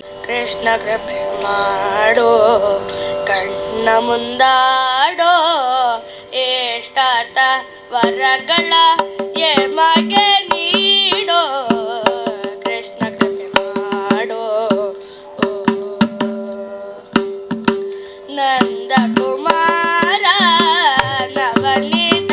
ಕೃಷ್ಣ ಕೃಪೆ ಮಾಡೋ, ಕಣ್ಣ ಮುಂದಾಡೋ ಎಷ್ಟಾತ ವರಗಳ ಎಮಗೆ ನೀಡೋ, ಕೃಷ್ಣ ಕೃಪೆ ಮಾಡೋ. ನಂದ ಕುಮಾರ ನವನೀತ